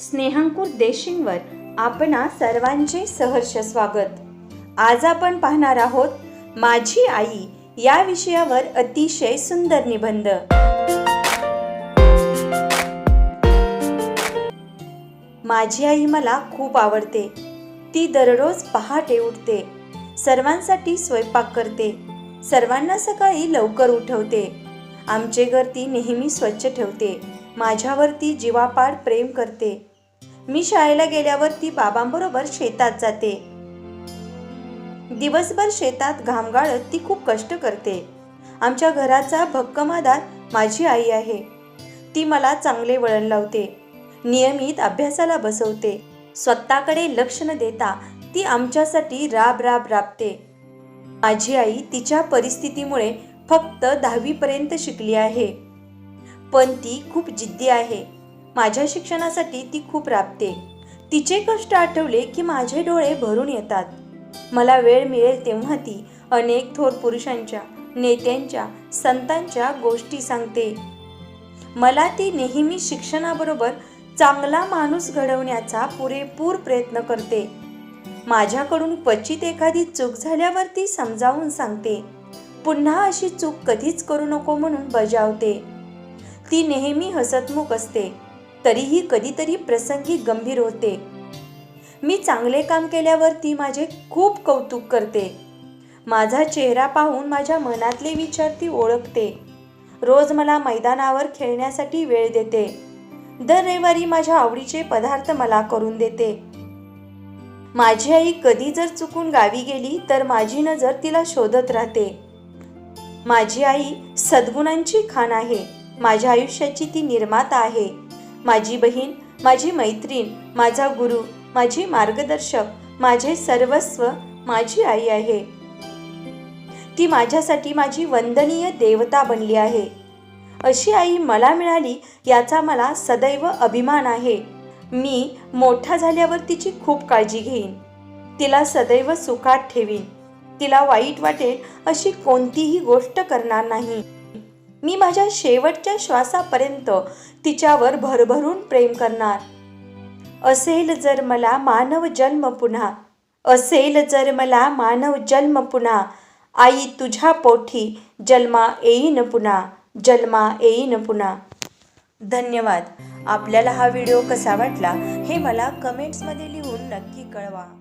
स्नेहांकुर देशिंगवर आपणा सर्वांचे सहर्ष स्वागत. आज आपण पाहणार आहोत माझी आई या विषयावर अतिशय सुंदर निबंध. माझी आई मला खूप आवडते. ती दररोज पहाटे उठते. सर्वांसाठी स्वयंपाक करते. सर्वांना सकाळी लवकर उठवते. आमचे घर ती नेहमी स्वच्छ ठेवते. माझ्यावरती जीवापाड प्रेम करते. मी शाळेला गेल्यावर ती बाबांबरोबर शेतात जाते. दिवसभर शेतात घाम गाळत ती खूप कष्ट करते. आमच्या घराचा भक्कमादार माझी आई आहे. ती मला चांगले वळण लावते. नियमित अभ्यासाला बसवते. स्वतःकडे लक्ष न देता ती आमच्यासाठी राब राब राबते. माझी आई तिच्या परिस्थितीमुळे फक्त दहावीपर्यंत शिकली आहे. पण ती खूप जिद्दी आहे. माझ्या शिक्षणासाठी ती खूप राबते. तिचे कष्ट आठवले की माझे डोळे भरून येतात. मला वेळ मिळेल तेव्हा ती अनेक थोर पुरुषांच्या नेत्यांच्या संतांच्या गोष्टी सांगते. मला ती नेहमी शिक्षणाबरोबर चांगला माणूस घडवण्याचा पुरेपूर प्रयत्न करते. माझ्याकडून क्वचित एखादी चूक झाल्यावर ती समजावून सांगते. पुन्हा अशी चूक कधीच करू नको म्हणून बजावते. ती नेहमी हसतमुख असते. तरीही कधीतरी प्रसंगी गंभीर होते. मी चांगले काम केल्यावर ती माझे खूप कौतुक करते. माझा चेहरा पाहून माझ्या मनातले विचार ती ओळखते. रोज मला मैदानावर खेळण्यासाठी वेळ देते. दर रविवारी माझ्या आवडीचे पदार्थ मला करून देते. माझी आई कधी जर चुकून गावी गेली तर माझी नजर तिला शोधत राहते. माझी आई सद्गुणांची खाण आहे. माझ्या आयुष्याची ती निर्माता आहे. माझी बहीण माझी मैत्रीण माझा गुरु माझी मार्गदर्शक माझे सर्वस्व माझी आई आहे. ती माझ्यासाठी माझी वंदनीय देवता बनली आहे. अशी आई मला मिळाली याचा मला सदैव अभिमान आहे. मी मोठा झाल्यावर तिची खूप काळजी घेईन. तिला सदैव सुखात ठेवीन. तिला वाईट वाटेल अशी कोणतीही गोष्ट करणार नाही. मी माझ्या शेवटच्या श्वासापर्यंत तिच्यावर भरभरून प्रेम करणार. असेल जर मला मानव जन्म पुन्हा असेल जर मला मानव जन्म पुन्हा आई तुझ्या पोठी जन्मा येईन पुन्हा जन्मा येईन पुन्हा. धन्यवाद. आपल्याला हा व्हिडिओ कसा वाटला हे मला कमेंट्समध्ये लिहून नक्की कळवा.